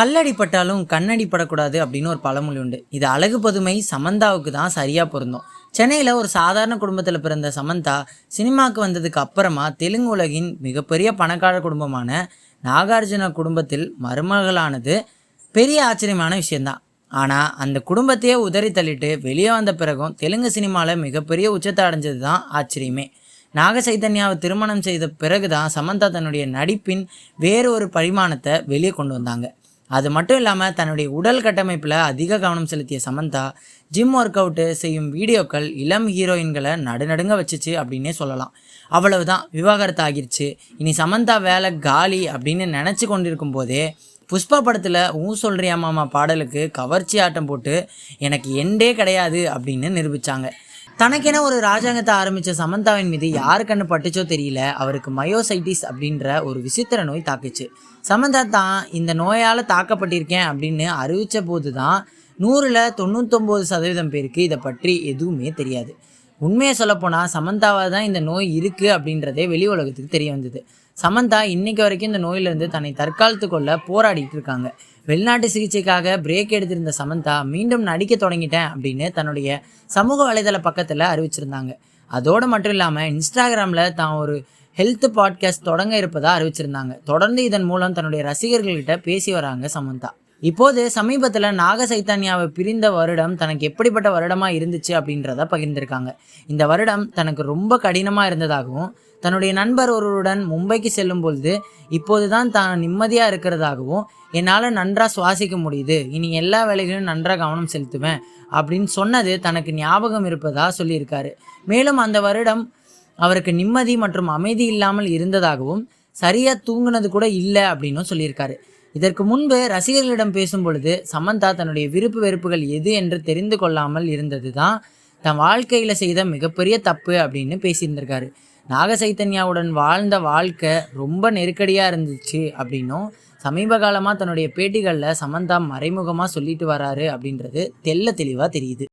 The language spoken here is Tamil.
கல்லடிப்பட்டாலும் கண்ணடி படக்கூடாது அப்படின்னு ஒரு பழமொழி உண்டு. இது அழகு பதுமை சமந்தாவுக்கு தான் சரியாக பொருந்தோம். சென்னையில் ஒரு சாதாரண குடும்பத்தில் பிறந்த சமந்தா சினிமாவுக்கு வந்ததுக்கு அப்புறமா தெலுங்கு உலகின் மிகப்பெரிய பணக்கார குடும்பமான நாகார்ஜுன குடும்பத்தில் மருமகளானது பெரிய ஆச்சரியமான விஷயந்தான் ஆனால் அந்த குடும்பத்தையே உதறி தள்ளிட்டு வெளியே வந்த பிறகும் தெலுங்கு சினிமாவில் மிகப்பெரிய உச்சத்தை அடைஞ்சது தான் ஆச்சரியமே. நாக சைதன்யாவை திருமணம் செய்த பிறகுதான் சமந்தா தன்னுடைய நடிப்பின் வேறு ஒரு பரிமாணத்தை வெளியே கொண்டு வந்தாங்க. அது மட்டும் இல்லாமல் தன்னுடைய உடல் கட்டமைப்பில் அதிக கவனம் செலுத்திய சமந்தா ஜிம் ஒர்க் அவுட்டு செய்யும் வீடியோக்கள் இளம் ஹீரோயின்களை நடுநடுங்க வச்சுச்சு அப்படின்னே சொல்லலாம். அவ்வளவுதான் விவாகரத்து ஆகிருச்சு. இனி சமந்தா வேலை காலி அப்படின்னு நினச்சி கொண்டிருக்கும் போதே புஷ்பா படத்தில் ஊ சொல்றியா மாமா பாடலுக்கு கவர்ச்சி ஆட்டம் போட்டு எனக்கு எண்டே கிடையாது அப்படின்னு நிரூபித்தாங்க தனக்கென ஒரு ராஜாங்கத்தை ஆரம்பித்த சமந்தாவின் மீது யாரு கண்ணு பட்டுச்சோ தெரியல. அவருக்கு மயோசைட்டிஸ் அப்படின்ற ஒரு விசித்திர நோய் தாக்குச்சு. சமந்தா தான் இந்த நோயால் தாக்கப்பட்டிருக்கேன் அப்படின்னு அறிவித்த போது தான் நூறில் தொண்ணூத்தொம்பது சதவீதம் பேருக்கு இதை பற்றி எதுவுமே தெரியாது. உண்மையை சொல்லப்போனால் சமந்தாவாக தான் இந்த நோய் இருக்குது அப்படின்றதே வெளி உலகத்துக்கு தெரிய வந்தது. சமந்தா இன்னைக்கு வரைக்கும் இந்த நோயிலிருந்து தன்னை தற்காலத்து கொள்ள போராடிட்டு இருக்காங்க. வெளிநாட்டு சிகிச்சைக்காக பிரேக் எடுத்திருந்த சமந்தா மீண்டும் நடிக்க தொடங்கிட்டேன் அப்படின்னு தன்னுடைய சமூக வலைதள பக்கத்தில் அறிவிச்சிருந்தாங்க. அதோடு மட்டும் இல்லாமல் இன்ஸ்டாகிராமில் தான் ஒரு ஹெல்த் பாட்காஸ்ட் தொடங்க இருப்பதாக அறிவிச்சிருந்தாங்க. தொடர்ந்து இதன் மூலம் தன்னுடைய ரசிகர்கள்கிட்ட பேசி வராங்க சமந்தா. இப்போது சமீபத்தில் நாக சைத்தன்யாவை பிரிந்த வருடம் தனக்கு எப்படிப்பட்ட வருடமாக இருந்துச்சு அப்படின்றத பகிர்ந்திருக்காங்க. இந்த வருடம் தனக்கு ரொம்ப கடினமாக இருந்ததாகவும் தன்னுடைய நண்பர் ஒருவருடன் மும்பைக்கு செல்லும் பொழுது இப்போது தான் தான் நிம்மதியாக இருக்கிறதாகவும் என்னால் நன்றாக சுவாசிக்க முடியுது. இனி எல்லா வேலைகளையும் நன்றாக கவனம் செலுத்துவேன் அப்படின்னு சொன்னது தனக்கு ஞாபகம் இருப்பதா சொல்லியிருக்காரு. மேலும் அந்த வருடம் அவருக்கு நிம்மதி மற்றும் அமைதி இல்லாமல் இருந்ததாகவும் சரியாக தூங்குனது கூட இல்லை அப்படின்னும் சொல்லியிருக்காரு. இதற்கு முன்பு ரசிகர்களிடம் பேசும் பொழுது சமந்தா தன்னுடைய விருப்பு வெறுப்புகள் எது என்று தெரிந்து கொள்ளாமல் இருந்தது தான் தன் வாழ்க்கையில் செய்த மிகப்பெரிய தப்பு அப்படின்னு பேசியிருந்திருக்காரு. நாக சைத்தன்யாவுடன் வாழ்ந்த வாழ்க்கை ரொம்ப நெருக்கடியாக இருந்துச்சு அப்படின்னும் சமீப காலமாக தன்னுடைய பேட்டிகளில் சமந்தா மறைமுகமாக சொல்லிட்டு வராரு அப்படின்றது தெல்ல தெளிவாக தெரியுது.